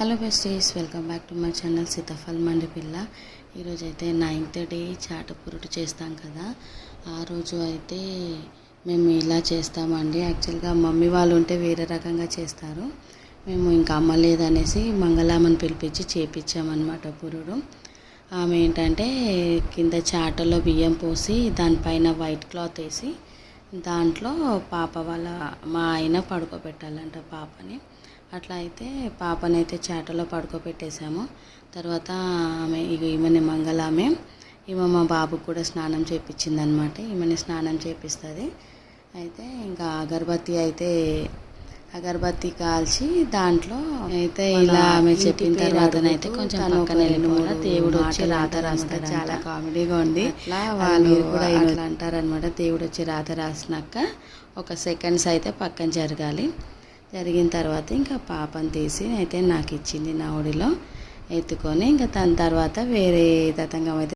Hello besties welcome back to my channel Sitaphal Mandi పిల్ల ఈరోజు అయితే నైన్త్ డే చాట పురుటు చేస్తాం కదా. ఆ రోజు అయితే మేము ఇలా చేస్తామండి. యాక్చువల్గా మమ్మీ వాళ్ళు ఉంటే వేరే రకంగా చేస్తారు. మేము ఇంకా అమ్మ లేదనేసి మంగళామని పిలిపించి చేపించామన్నమాట పురుడు. ఆమె ఏంటంటే కింద చాటలో బియ్యం పోసి దానిపైన వైట్ క్లాత్ వేసి దాంట్లో పాప వాళ్ళ మా ఆయన పడుకోబెట్టాలంట పాపని. అట్లా అయితే పాపనైతే చాటలో పడుకోబెట్టేశాము. తర్వాత ఆమె ఇక ఈమెని మంగళ ఆమె. ఈమె మా బాబుకు కూడా స్నానం చేయించింది అనమాట ఈమెని స్నానం చేపిస్తుంది. అయితే ఇంకా అగరబత్తి అయితే అగరబత్తి కాల్చి దాంట్లో అయితే ఇలా ఆమె చెప్పిన తర్వాతనైతే కొంచెం పక్కన వెళ్ళిన దేవుడు వచ్చి రాత రాస్తారు చాలా కామెడీగా ఉంది. వాళ్ళు కూడా ఇట్లా అంటారనమాట. దేవుడు వచ్చి రాత రాసినాక ఒక సెకండ్స్ అయితే పక్కన జరగాలి. జరిగిన తర్వాత ఇంకా పాపను తీసి అయితే నాకు ఇచ్చింది నా ఒడిలో ఎత్తుకొని ఇంకా దాని తర్వాత వేరే తతంగం అయితే